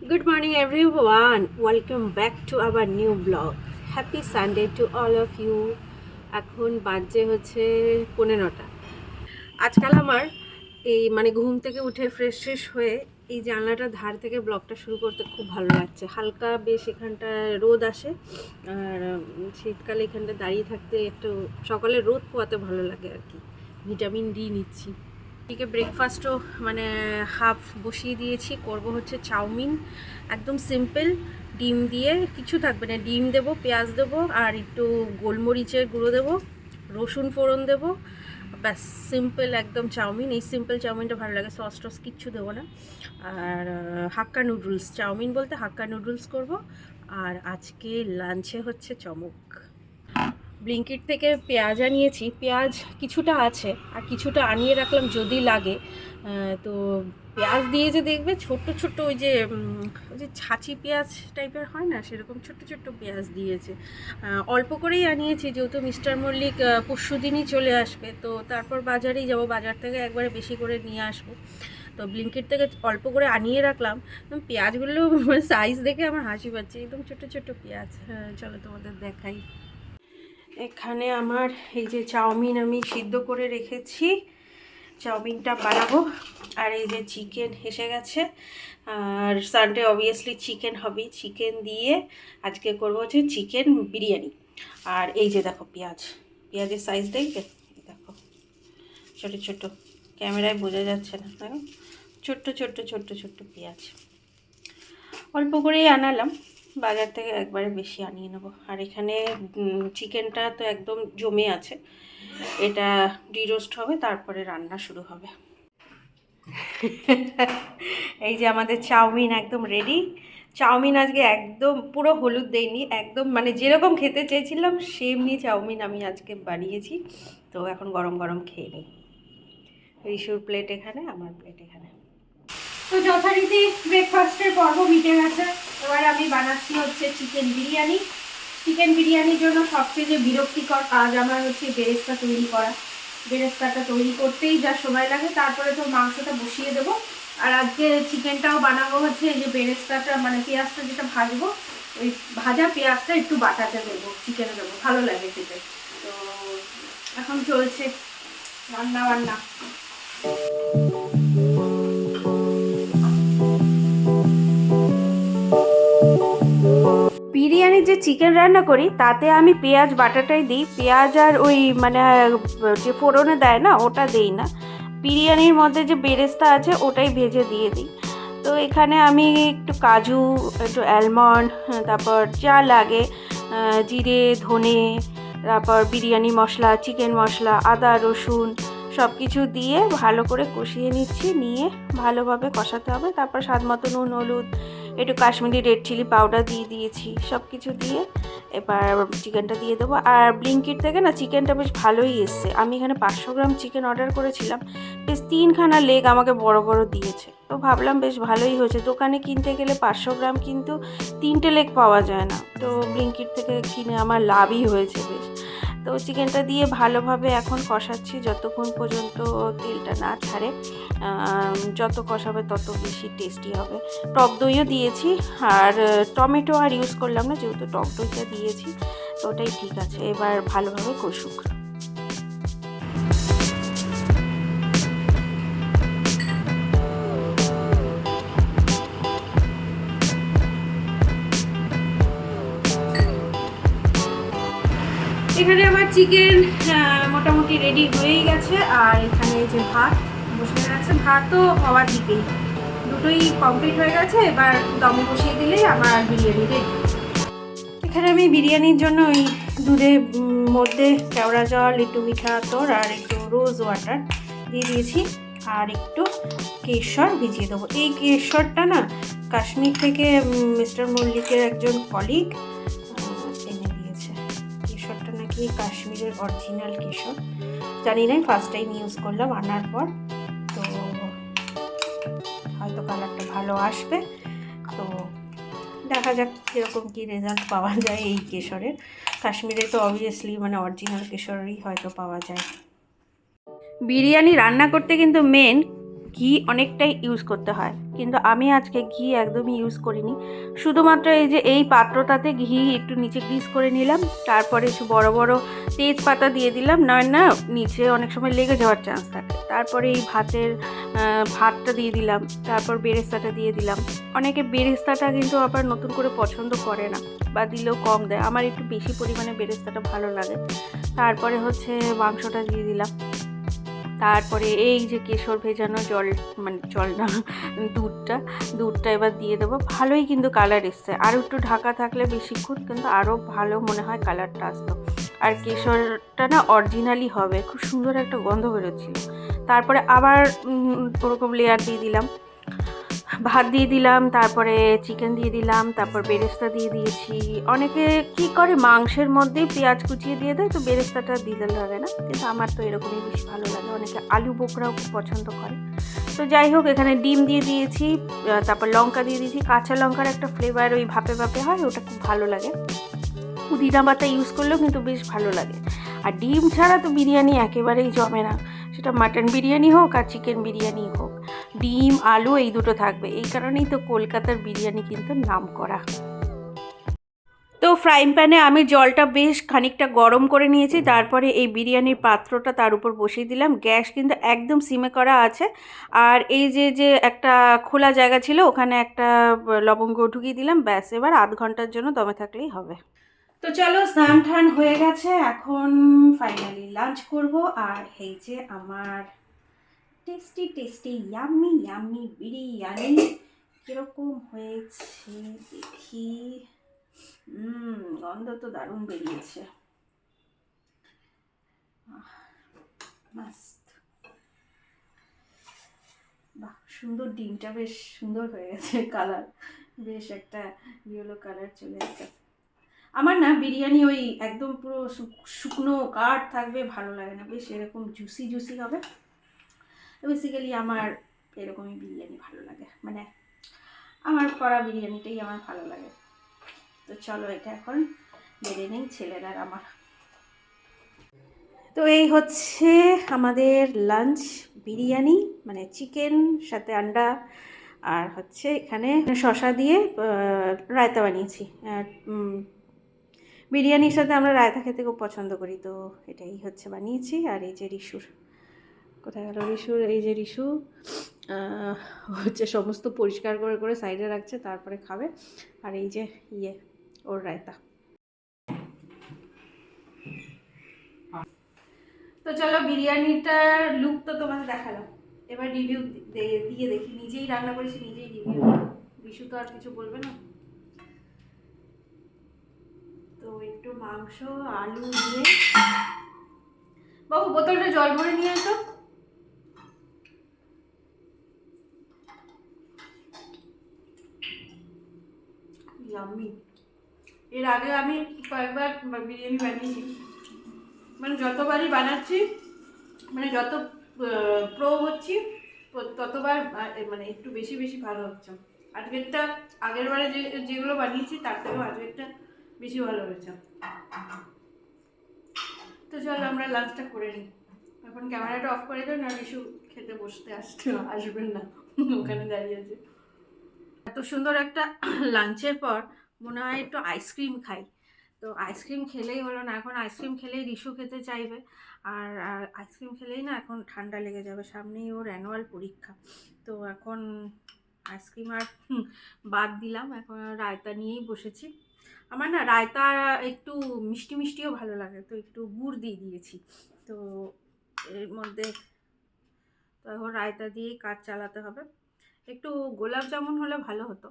Good morning, everyone. Welcome back to our new vlog. Happy Sunday to all of you. এখন বাজে হচ্ছে পনেরোটা আজকাল আমার এই মানে ঘুম থেকে উঠে ফ্রেশ ফ্রেশ হয়ে এই জানলাটা ধার থেকে ব্লগটা শুরু করতে খুব ভালো লাগছে হালকা বেশ এখানটায় রোদ আসে আর শীতকালে এখানটা দাঁড়িয়ে থাকতে একটু সকালে রোদ পোয়াতে ভালো লাগে আর কি ভিটামিন ডি নিচ্ছি এদিকে ব্রেকফাস্টও মানে হাফ বসিয়ে দিয়েছি। করব হচ্ছে চাউমিন। একদম সিম্পল ডিম দিয়ে কিছু থাকবে না। ডিম দেবো, পেঁয়াজ দেবো, আর একটু গোলমরিচের গুঁড়ো দেবো, রসুন ফোড়ন দেবো। ব্যাস সিম্পল একদম চাউমিন। এই সিম্পল চাউমিনটা ভালো লাগে। সস টস কিচ্ছু দেবো না। আর হাক্কা নুডলস চাউমিন বলতে হাক্কা নুডলস করব। আর আজকে লাঞ্চে হচ্ছে চমক। ব্লিঙ্কিট থেকে পেঁয়াজ আনিয়েছি। পেঁয়াজ কিছুটা আছে আর কিছুটা আনিয়ে রাখলাম যদি লাগে। তো পেঁয়াজ দিয়ে যে দেখবে ছোট্ট ছোট্ট ওই যে ওই যে ছাঁচি পেঁয়াজ টাইপের হয় না? সেরকম ছোট্ট ছোট্ট পেঁয়াজ দিয়েছে। অল্প করেই আনিয়েছি যেহেতু মিস্টার মল্লিক পরশু দিনই চলে আসবে। তো তারপর বাজারেই যাব বাজার থেকে একবারে বেশি করে নিয়ে আসব। তো ব্লিঙ্কিট থেকে অল্প করে আনিয়ে রাখলাম। পেঁয়াজগুলো সাইজ দেখে আমার হাসি পাচ্ছে। একদম ছোট ছোট পেঁয়াজ। হ্যাঁ, চলো তোমাদের দেখাই। এখানে আমার এই যে চাউমিন আমি সিদ্ধ করে রেখেছি। চাউমিনটা বানাবো। আর এই যে চিকেন এসে গেছে। আর সানডে অবভিয়াসলি চিকেন হবে। চিকেন দিয়ে আজকে করব হচ্ছে চিকেন বিরিয়ানি। আর এই যে দেখো পেঁয়াজ। পেঁয়াজের সাইজ দেখবে দেখো। ছোট ছোট। ক্যামেরায় বোঝা যাচ্ছে না। দেখো ছোট্ট ছোট্ট ছোট্ট ছোট্ট পেঁয়াজ। অল্প করেই আনালাম। বাজার থেকে একবারে বেশি আনিয়ে নেব। আর এখানে চিকেনটা তো একদম জমে আছে। এটা ডিরোস্ট হবে, তারপরে রান্না শুরু হবে। এই যে আমাদের চাউমিন একদম রেডি চাউমিন আজকে একদম পুরো হলুদ দেয়নি একদম মানে যেরকম খেতে চেয়েছিলাম, সেমনি চাউমিন আমি আজকে বানিয়েছি। তো এখন গরম গরম খেয়ে নিই। রিসুর প্লেট এখানে, আমার প্লেট এখানে। তো যথারীতি ব্রেকফাস্টের পর্ব মিটে গেছে। এবার আমি বানাচ্ছি হচ্ছে চিকেন বিরিয়ানি। চিকেন বিরিয়ানির জন্য সবচেয়ে যে বিরক্তিকর কাজ আমার হচ্ছে বেরেস্তা তৈরি করা। বেরেস্তাটা তৈরি করতেই যা সময় লাগে, তারপরে তো মাংসটা বসিয়ে দেবো। আর আজকে চিকেনটাও বানাবো হচ্ছে, এই যে বেরেস্তাটা মানে পেঁয়াজটা যেটা ভাজবো, ওই ভাজা পেঁয়াজটা একটু বাটাতে দেবো চিকেনে দেবো, ভালো লাগে খেতে। তো এখন চলছে রান্না বান্না বিরিয়ানির যে চিকেন রান্না করি, তাতে আমি পেঁয়াজ বাটাটাই দিই। পেঁয়াজ আর ওই মানে যে ফোড়নে দেয় না, ওটা দেই না। বিরিয়ানির মধ্যে যে বেরেস্তা আছে, ওটাই ভেজে দিয়ে দিই। তো এখানে আমি একটু কাজু, একটু অ্যালমন্ড তারপর যা লাগে জিরে, ধনে, তারপর বিরিয়ানি মশলা চিকেন মশলা, আদা, রসুন সব কিছু দিয়ে ভালো করে কষিয়ে নিচ্ছি। নিয়ে ভালোভাবে কষাতে হবে। তারপর স্বাদ মতো নুন, হলুদ একটু কাশ্মীরি রেড চিলি পাউডার দিয়ে দিয়েছি সব কিছু দিয়ে এবার চিকেনটা দিয়ে দেবো। আর ব্লিঙ্কিট থেকে না চিকেনটা বেশ ভালোই এসছে। আমি এখানে পাঁচশো গ্রাম চিকেন অর্ডার করেছিলাম, বেশ তিনখানা লেগ আমাকে বড় বড় দিয়েছে। তো ভাবলাম বেশ ভালোই হয়েছে। দোকানে কিনতে গেলে পাঁচশো গ্রাম কিন্তু তিনটে লেগ পাওয়া যায় না। তো ব্লিঙ্কিট থেকে কিনে আমার লাভই হয়েছে বেশ। তো চিকেনটা দিয়ে ভালোভাবে এখন কষাচ্ছি যতক্ষণ পর্যন্ত তেলটা না ছাড়ে। যত কষাবে তত বেশি টেস্টি হবে। টক দইও দিয়েছি আর টমেটো আর ইউজ করলাম না, যেহেতু টক দইটা দিয়েছি, তো ওটাই ঠিক আছে। এবার ভালোভাবে কষুক। এখানে আমার চিকেন মোটামুটি রেডি হয়েই গেছে। আর এখানে যে ভাত বসে গেছে ভাতও হওয়ার দিকেই। দুটোই কমপ্লিট হয়ে গেছে। এবার দম বসিয়ে দিলেই আমার বিরিয়ানি রেডি এখানে আমি বিরিয়ানির জন্য ওই দুধের মধ্যে কেওড়া জল, একটু মিঠা আতর আর একটু রোজ ওয়াটার দিয়ে দিয়েছি। আর একটু কেশর ভিজিয়ে দেবো। এই কেশরটা না কাশ্মীর থেকে মিস্টার মল্লিকের একজন কলিগ নাকি কাশ্মীরের অরিজিনাল কেশর? জানি না ফার্স্ট টাইম ইউজ করলাম, আনার পর। তো হয়তো কালারটা ভালো আসবে। তো দেখা যাক কীরকম কী রেজাল্ট পাওয়া যায় এই কেশরের। কাশ্মীরে তো অবভিয়াসলি মানে অরিজিনাল কেশরই হয়তো পাওয়া যায়। বিরিয়ানি রান্না করতে কিন্তু মেন ঘি অনেকটাই ইউজ করতে হয়। কিন্তু আমি আজকে ঘি একদমই ইউজ করিনি। শুধুমাত্র এই যে এই পাত্রটাতে ঘি একটু নিচে গ্রিস করে নিলাম, তারপরে একটু বড় বড় তেজপাতা দিয়ে দিলাম, নয় না, নিচে অনেক সময় লেগে যাওয়ার চান্স থাকে। তারপরে এই ভাতের ভাতটা দিয়ে দিলাম, তারপর বেরেস্তাটা দিয়ে দিলাম। অনেকে বেরেস্তাটা কিন্তু আবার নতুন করে পছন্দ করে না, বা দিলেও কম দেয়। আমার একটু বেশি পরিমাণে বেরেস্তাটা ভালো লাগে। তারপরে হচ্ছে মাংসটা দিয়ে দিলাম। তারপরে এই যে কেশর ভেজানো জল মানে জল না, দুধটা দুধটা এবার দিয়ে দেবো। ভালোই কিন্তু কালার এসছে। আর একটু ঢাকা থাকলে বেশিক্ষণ কিন্তু আরও ভালো মনে হয় কালারটা আসতো। আর কেশরটা না অরিজিনালি হবে। খুব সুন্দর একটা গন্ধ বেরোচ্ছিল। তারপরে আবার ওরকম লেয়ার দিয়ে দিলাম। ভাত দিয়ে দিলাম, তারপরে চিকেন দিয়ে দিলাম, তারপর বেরেস্তা দিয়ে দিয়েছি। অনেকে কি করে মাংসের মধ্যেই পেঁয়াজ কুচিয়ে দিয়ে দেয়, তো বেরেস্তাটা দিলে লাগে না। কিন্তু আমার তো এরকমই বেশি ভালো লাগে। অনেকে আলু বোকরাও খুব পছন্দ করে। তো যাই হোক, এখানে ডিম দিয়ে দিয়েছি তারপর লঙ্কা দিয়ে দিয়েছি। কাঁচা লঙ্কার একটা ফ্লেভার ওই ভাপে ভাপে হয়, ওটা খুব ভালো লাগে। পুদিনা পাতা ইউজ করলেও কিন্তু বেশ ভালো লাগে। আর ডিম ছাড়া তো বিরিয়ানি একেবারেই জমে না। সেটা মাটন বিরিয়ানি হোক আর চিকেন বিরিয়ানি হোক। ডিম, আলু এই দুটো থাকবে। এই কারণেই তো কলকাতার বিরিয়ানি কিন্তু নাম করা। তো ফ্রাইং প্যানে আমি জলটা বেশ খানিকটা গরম করে নিয়েছি, তারপরে এই বিরিয়ানির পাত্রটা তার উপর বসিয়ে দিলাম। গ্যাস কিন্তু একদম সিমে করা আছে। আর এই যে যে একটা খোলা জায়গা ছিল, ওখানে একটা লবঙ্গ ঢুকিয়ে দিলাম। ব্যাস, এবার আধ ঘণ্টার জন্য দমে থাকলেই হবে। তো চলো স্নান টান হয়ে গেছে। এখন ফাইনালি লাঞ্চ করব। আর এই যে আমার tasty tasty yummy yummy biryani কীরকম হয়েছে দেখি। গন্ধ তো দারুণ বেরিয়েছে। বাহ, সুন্দর ডিমটা বেশ সুন্দর হয়ে গেছে কালার। বেশ একটা ইয়েলো কালার চলে গেছে আমার না বিরিয়ানি ওই একদম পুরো শুক- শুকনো কাঠ থাকবে, ভালো লাগে না। বেশ এরকম জুসি জুসি হবে। বেসিক্যালি আমার এরকমই বিরিয়ানি ভালো লাগে। মানে আমার করা বিরিয়ানিটাই আমার ভালো লাগে। তো চলো এটা এখন বেড়ে নেই ছেলের আমার। তো এই হচ্ছে আমাদের লাঞ্চ বিরিয়ানি মানে চিকেন সাথে আন্ডা, আর হচ্ছে এখানে শশা দিয়ে রায়তা বানিয়েছি। বিরিয়ানির সাথে আমরা রায়তা খেতে খুব পছন্দ করি, তো এটাই হচ্ছে বানিয়েছি। আর এই যে রিসুর। কোথায় গেল? রিসুর এই যে রিসু হচ্ছে সমস্ত পরিষ্কার করে করে সাইডে রাখছে, তারপরে খাবে। আর এই যে ইয়ে ওর রায়তা। তো চলো, বিরিয়ানিটার লুক তো তোমাদের দেখালাম। এবার রিভিউ দিয়ে দেখি। নিজেই রান্না করেছি, নিজেই রিভিউ বিশু তো আর কিছু বলবে না। তো একটু মাংস, আলু দিয়ে। বাবু, বোতলটা জল ভরে নিয়ে এসো। ইয়াম্মি এর আগে আমি কয়েকবার বিরিয়ানি বানিয়েছি। মানে যতবারই বানাচ্ছি মানে যত প্রো হচ্ছি, ততবার মানে একটু বেশি বেশি ভালো হচ্ছে। আজকেরটা আগের বারে যে, যেগুলো বানিয়েছি, তার থেকেও আজকেরটা বেশি ভালো হয়েছে। তো চলো আমরা লাঞ্চটা করে নিই। এখন ক্যামেরাটা অফ করে দাও না কিছু খেতে বসতে আসতে, আসবেন না। ওখানে দাঁড়িয়ে আছে। এত সুন্দর একটা লাঞ্চের পর মনে হয় একটু আইসক্রিম খাই। তো আইসক্রিম খেলেই হলো না, এখন আইসক্রিম খেলেই রিশু খেতে চাইবে। আর আইসক্রিম খেলেই না এখন ঠান্ডা লেগে যাবে, সামনেই ওর অ্যানুয়াল পরীক্ষা। তো এখন আইসক্রিম আর বাদ দিলাম, এখন রায়তা নিয়েই বসেছি। আমার না রায়তা একটু মিষ্টি মিষ্টিও ভালো লাগে, তো একটু গুড় দিয়ে দিয়েছি। তো এর মধ্যে তো এখন রায়তা দিয়েই কাজ চালাতে হবে। একটু গোলাপ জামুন হলে ভালো হতো।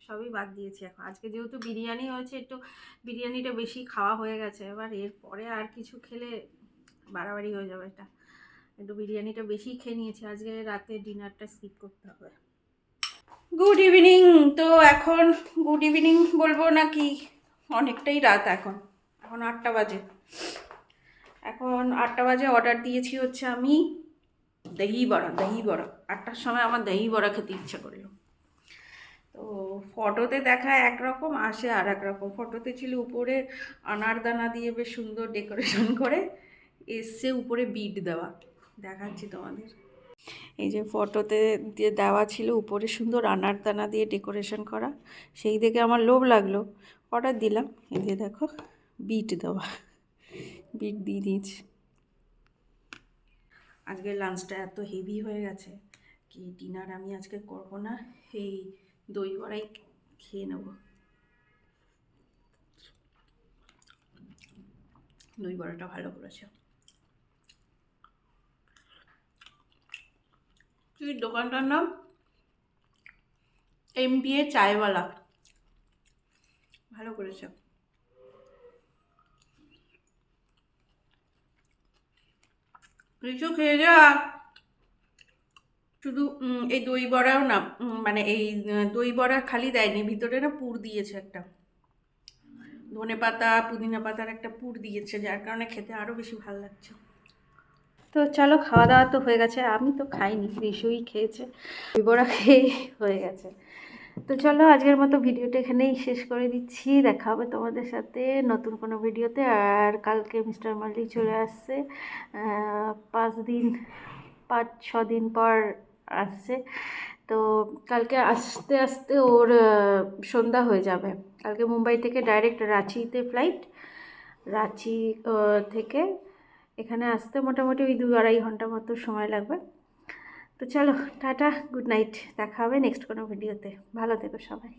সবই বাদ দিয়েছি এখন। আজকে যেহেতু বিরিয়ানি হয়েছে, একটু বিরিয়ানিটা বেশি খাওয়া হয়ে গেছে। এবার এরপরে আর কিছু খেলে বাড়াবাড়ি হয়ে যাবে এটা। একটু বিরিয়ানিটা বেশি খেয়ে নিয়েছি। আজকে রাতে ডিনারটা স্কিপ করতে হবে। গুড ইভিনিং তো এখন গুড ইভিনিং বলব নাকি? অনেকটাই রাত এখন। এখন আটটা বাজে। এখন আটটা বাজে অর্ডার দিয়েছি হচ্ছে আমি দহি বড়া দহি বড়া আটটার সময় আমার দহি বড়া খেতে ইচ্ছা করল। তো ফটোতে দেখা একরকম, আসে আর এক রকম ফটোতে ছিল উপরে আনারদানা দিয়ে বেশ সুন্দর ডেকোরেশন করে, এসছে উপরে বিট দেওয়া। দেখাচ্ছি তোমাদের। এই যে ফটোতে দিয়ে দেওয়া ছিল উপরে সুন্দর আনার দানা দিয়ে ডেকোরেশন করা। সেই দেখে আমার লোভ লাগল। অর্ডার দিলাম, এই যে দেখো, বিট দেওয়া। বিট দিয়ে দিয়েছি। আজকের লাঞ্চটা এত হেভি হয়ে গেছে। কি ডিনার আমি আজকে করব না, এই দই বড়াই খেয়ে নেব। দই বড়াটা ভালো করেছে। কি দোকানটার নাম এম বি এ চায়ওয়ালা। ভালো করেছে। কিছু খেয়ে যা। শুধু এই দই বড়াও না মানে এই দই বড়া খালি দেয়নি, ভিতরে না পুর দিয়েছে একটা। ধনে পাতা, পুদিনা পাতার একটা পুর দিয়েছে, যার কারণে খেতে আরও বেশি ভালো লাগছে। তো চলো, খাওয়া দাওয়া তো হয়ে গেছে, আমি তো খাইনি রিসুই খেয়েছে, দই বড়া খেয়ে হয়ে গেছে। তো চলো, আজকের মতো ভিডিওটা এখানেই শেষ করে দিচ্ছি, দেখা হবে তোমাদের সাথে নতুন কোনো ভিডিওতে, আর কালকে মিস্টার মাল্লিক চলে আসছে পাঁচ দিন, পাঁচ, ছ দিন পর আসছে তো কালকে আসতে আসতে ওর সন্ধ্যা হয়ে যাবে। কালকে মুম্বাই থেকে ডাইরেক্ট রাঁচিতে ফ্লাইট রাঁচি থেকে এখানে আসতে মোটামুটি ওই দু আড়াই ঘণ্টা মতো সময় লাগবে। তো চলো, টাটা গুড নাইট দেখা হবে নেক্সট কোনো ভিডিওতে ভালো থেকো সবাই।